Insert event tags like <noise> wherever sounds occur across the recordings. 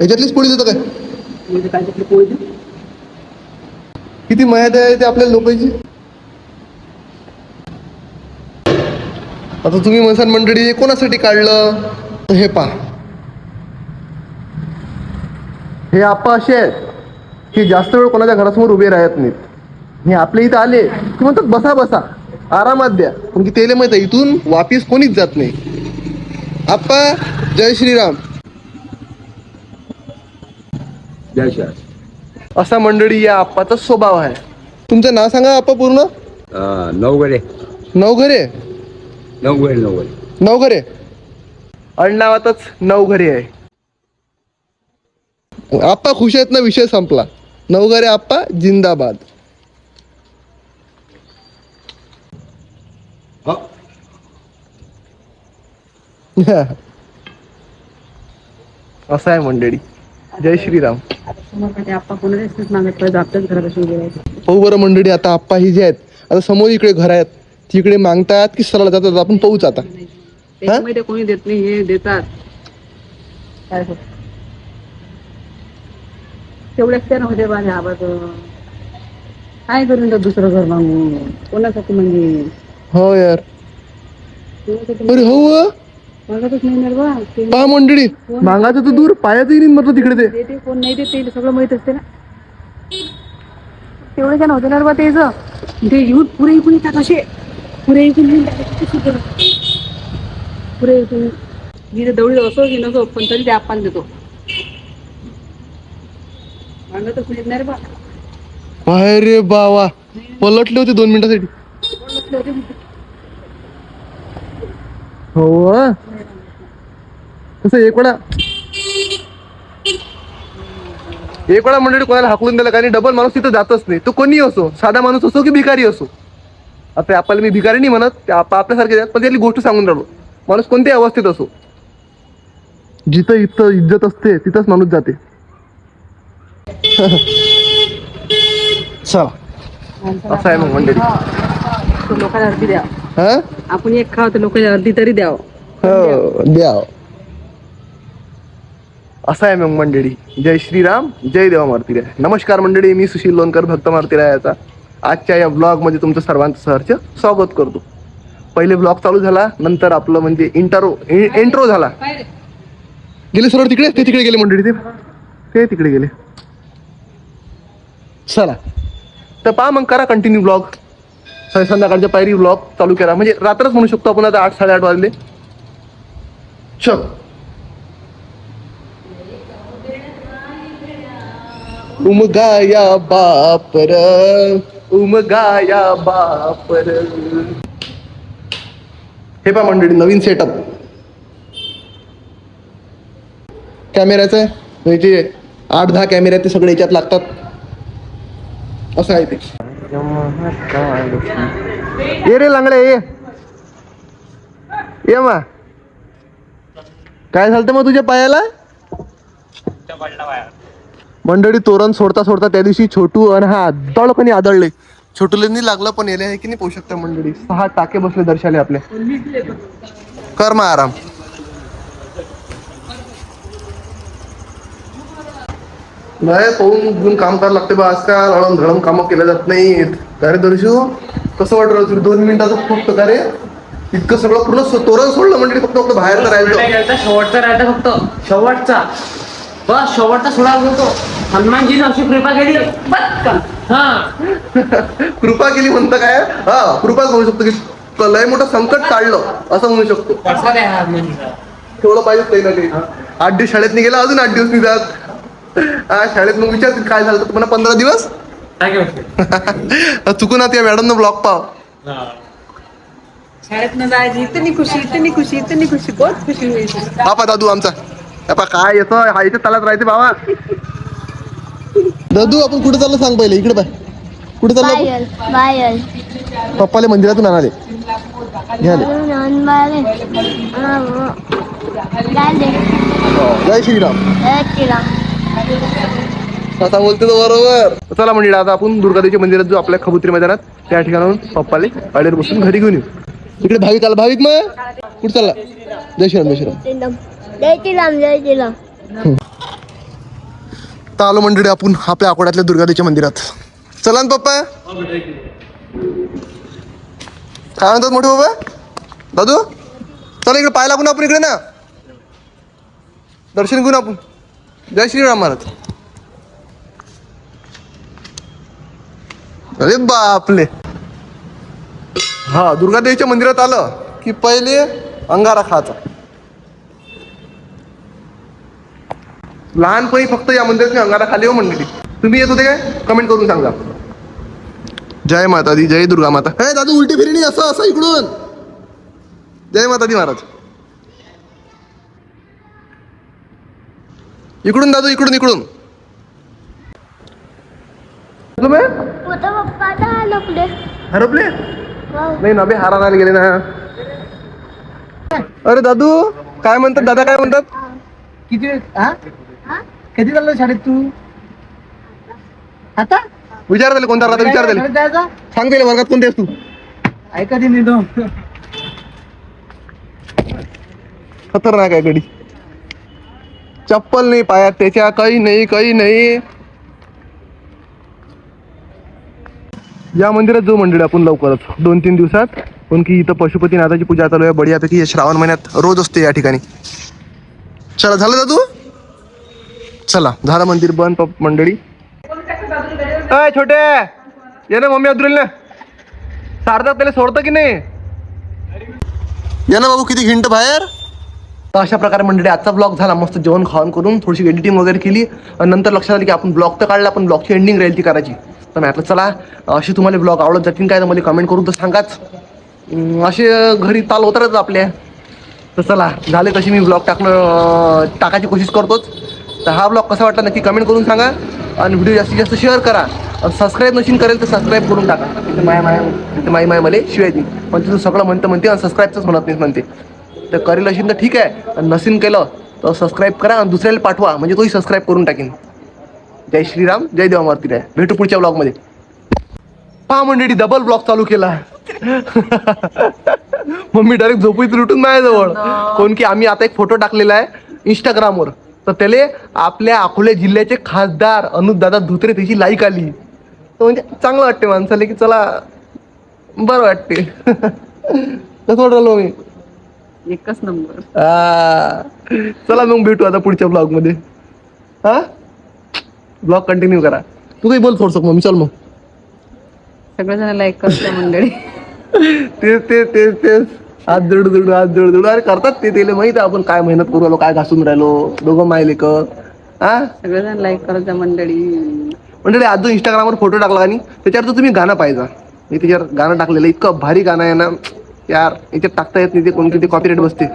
याच्यातलीच पोळी देतो काय? म्हणजे काय पोळी देऊ? किती मर्यादा आहे ते आपल्या लोकांची आता तुम्ही म्हणसान मंडळी हे कोणासाठी काढलं? तर हे पहा. हे आप्पा असे आहेत की जास्त वेळ कोणाच्या घरासमोर उभे राहत नाहीत. हे आपल्या इथं आले की म्हणतात बसा बसा आरामात द्या. पण की त्याला माहीत आहे इथून वापिस कोणीच जात नाही. आप्पा जय श्रीराम. जय असा मंडळी या आप्पाचा स्वभाव आहे. तुमचं नाव सांगा आप्पा पूर्ण? नवगडे. नवघरे नवगडे नवगडे. नवघरे अडनावातच नवघरे आहे. आप्पा खुश आहेत ना विषय संपला. नवघरे आप्पा जिंदाबाद. हो. <laughs> असं आहे मंडळी. जय श्रीराम. पाहू बरं मंडळी आता आप्पा ही जे आहेत आता समोर इकडे घर आहेत. तिकडे मागतात की सरळ जातात आपण पाहूच आता कोणी देत नाही हे देतात. काय होत? तेवढ्याच त्या नव्हते माझ्या आवाज काय करून तर दुसरं घर मागून? कोणासाठी म्हणजे? हो यार. कोणासाठी अरे हो. अ. मागतच नाही ना बा. ते पहा मंडळी मागाचं तर दूर पायाचंही नाही म्हटलं तिकडे ते. देते कोण नाही देते ते सगळं माहीत असते ना. तेवढं काय नव्हतं ना बा तेच ते येऊन पुरे इकून येतात असे. पुरे इकून येऊन ते. पुरे इकून मी तर असो की नसो पण तरी ते आपण देतो. मागतच नाही ना रे बा. बाहेर रे बावा. पलटले होते दोन मिनिटासाठी. कोण बसले होते. म्हणते. हो. तसं एक वेळा एक वेळा मंडळी कोणाला हाकलून दिलं कारण डबल माणूस तिथं जातच नाही. तो कोणी असो साधा माणूस असो की भिकारी असो. आता आपल्याला मी भिकारी नाही म्हणत आपल्यासारखे आहेत, पण त्यातली गोष्ट सांगून राहिलो माणूस कोणत्याही अवस्थेत असो. जिथं इथं इज्जत असते तिथंच माणूस जाते. चला. असं आहे मग मंडळी. तो लोकांना अर्धी द्या. हा? आपण एक खाव तर लोकांना अर्धी तरी द्यावं. हो द्या असं आहे मग मंडळी. जय श्रीराम जय देवा मारुती नमस्कार मंडळी मी सुशील लोणकर भक्त मारुतीरायाचा. आजच्या या ब्लॉगमध्ये तुमचं सर्वांचं सहर्ष स्वागत करतो. पहिले ब्लॉग चालू झाला नंतर आपलं म्हणजे इंटरो एंट्रो झाला. गेले सरळ तिकडे? ते तिकडे गेले मंडळी ते. ते तिकडे गेले. चला. तर पहा मग करा कंटिन्यू ब्लॉग संध्याकाळच्या पायरी ब्लॉग चालू करा. म्हणजे रात्रच म्हणू शकतो आपण आता आठ साडेआठ वाजले. चल. उमगाया बापर उमगाया बापर. हे पहा मंडळी नवीन सेटअप कॅमेऱ्याचं आहे. म्हणजे आठ दहा कॅमेरे आहेत ते सगळे याच्यात लागतात. असं आहे ते. ये रे लांगडे ये. ये मा. काय झालं मग तुझ्या पायाला. मंडळी तोरण सोडता सोडता त्या दिवशी छोटू आणि हा आदळपणी आदळले. छोटूलेनी लागलं पण येले आहे की नाही पोहू शकता मंडळी? सहा टाके बसले दर्शाले आपले. कर मग आराम. नाही पाहून घेऊन काम करावं लागते बा. आजकाल हळम धडम कामं केल्या जात नाहीत. का रे दर्शू? कसं वाटलं तुला? दोन मिनिटाचं फक्त का रे? इतकं सगळं पूर्ण सो- तोरण सोडलं म्हणजे फक्त फक्त बाहेर तर राहिलं शेवटचा राहता फक्त. शेवटचा. बस शेवटचा सोडा होतो हनुमानजीने अशी कृपा केली पटकन. हा. कृपा केली म्हणतं काय? हा कृपाच म्हणू शकतो की क- लय मोठं संकट काढलं असं म्हणू शकतो. प्रसाद आहे हा हनुमानजीचा तेवढं पाहिजेच नाही ना आठ दिवस शाळेत गेला अजून आठ दिवस नाही जात हा शाळेत मग विचार काय झालं तुम्हाला पंधरा दिवस? काय चुकून आता या मॅडमनं ब्लॉक पाव शाळेत न जायची इतनी खुशी इतनी खुशी इतनी खुशी बहुत खुशी हुई. हा पा दादू आमचा. हा पा काय येतं हा इथे तालात राहते बाबा. दादू आपण कुठे चाललो सांग पहिले इकडे पाय. कुठे चाललो? बायल? पप्पाले मंदिरातून आणाले. घ्याले जय श्रीराम. आता बोलते तो बरोबर. चला म्हणजे आता आपण दुर्गादेवीच्या मंदिरात जो आपल्या खबुत्री मैदानात. त्या ठिकाणाहून पप्पाले गाडीवर बसून घरी घेऊन येऊ. इकडे भाविक आला. भाविक मग? कुठे चालला? जय श्रीराम जय श्रीराम. जय श्रीराम जय श्रीराम. आता आलो मंडळी आपण आपल्या आकोड्यातल्या दुर्गादेवीच्या मंदिरात. चला ना पप्पा. काय म्हणतात मोठे बाबा? दादू? चला इकडे पाहायला आपण आपण इकडे ना. दर्शन घेऊन आपण. जय श्रीराम महाराज. अरे बापले हा दुर्गादेवीच्या मंदिरात आलं की पहिले अंगारा खायचा. लहानपणी फक्त या मंदिरात मी अंगारा खाली हो मंडळी तुम्ही येत होते काय? कमेंट करून सांगा. जय माता दी जय दुर्गा माता. हे दादू उलटी फिरी नाही असं असं इकडून. जय माता दी महाराज. इकडून दादू इकडून इकडून. हरपले. वाव. नाही ना बे हारायला गेले ना. अरे दादू काय म्हणतात? दादा काय म्हणतात? किती हा हा? कधी चाललो शाळेत तू? आता? विचार दिले कोणता राहता विचार दिले जायचा? सांग दिले वर्गात कोणते तू? ऐका दे नाही तो खतरनाक आहे गडी. चप्पल नाही पायात त्याच्या काही नाही काही नाही. या मंदिरात जाऊ मंदिर आपण लवकरच दोन तीन दिवसात पण की इथं पशुपतीनाथाची पूजा चालू आहे बढियापैकी हे श्रावण महिन्यात रोज असते या ठिकाणी. चला झालं दादू चला झालं मंदिर बंद पप- मंडळी. अय छोटे ये ना मम्मी अब्दुल ना सारदा त्याला सोडतं की नाही? या ना बाबू किती घिंट बाहेर. तर अशा प्रकारे मंडळी आजचा ब्लॉग झाला. मस्त जेवण खावण करून थोडीशी एडिटिंग वगैरे केली. आणि नंतर लक्षात आलं की आपण ब्लॉग तर काढला पण ब्लॉगची एंडिंग राहील ती करायची. तर मी म्हटलं चला अशी तुम्हाला ब्लॉग आवडत जातील काय तर मला कमेंट करून तर सांगाच. असे घरी ताल होतातच आपल्या तर चला झाले तशी मी ब्लॉग टाकणं टाकायची कोशिश करतोच. तर हा ब्लॉग कसा वाटला नक्की कमेंट करून सांगा. आणि व्हिडिओ जास्तीत जास्त शेअर करा. सबस्क्राईब नशीन करेल तर सबस्क्राईब करून टाका. तिथे माया माया तिथे माई माय मला शिवाय ती. पण तिथून सगळं म्हणतं म्हणते आणि सबस्क्राईबच म्हणत नाही म्हणते. तर करेल असेल तर ठीक आहे. आणि नसीन केलं तर सबस्क्राईब करा आणि दुसऱ्याला पाठवा. म्हणजे तोही सबस्क्राईब करून टाकेन. जय श्रीराम जय देवा मारुती रे भेटू पुढच्या ब्लॉगमध्ये पहा मंडळी डबल ब्लॉग चालू केला. <laughs> मम्मी डायरेक्ट झोपीत लुटून माझ्याजवळ. कोण की आम्ही आता एक फोटो टाकलेला आहे इंस्टाग्रामवर तर त्याले आपल्या अकोले जिल्ह्याचे खासदार अनुदादा धोत्रे त्याची लाईक आली. तर म्हणजे चांगलं वाटते माणसाला की चला बरं वाटते कसं वाटलं मी. एकच नंबर. आ, चला मग भेटू आता पुढच्या ब्लॉगमध्ये. हा? ब्लॉग कंटिन्यू करा. तू काही बोल थोडस मग चल मग. सगळेजण लाईक करते मंडळी. <laughs> तेच तेच तेच तेच. हात जोड जोड हात जोड जोड अरे करतात ते त्याला माहीत आहे आपण काय मेहनत करू राहिलो काय घासून राहिलो. दोघं मायले क हा सगळेजण लाईक करत मंडळी. म्हणजे आज जो इंस्टाग्रामवर फोटो टाकला आणि त्याच्यावर तर तुम्ही गाणं पाहिजे. मी त्याच्यावर गाणं टाकलेलं इतकं भारी गाणं आहे ना. यार याच्यात टाकता येत नाही ते कोणती ते कॉपीराईट बसते.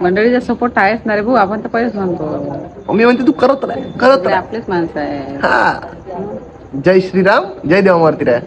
मंडळीचा सपोर्ट आहेच ना रे भाऊ आपण तर पहिलेच म्हणतो. मी म्हणते तू करत राह करत राह. आपलेच माणसं आहे हा. जय श्रीराम जय देवा मारुती राय.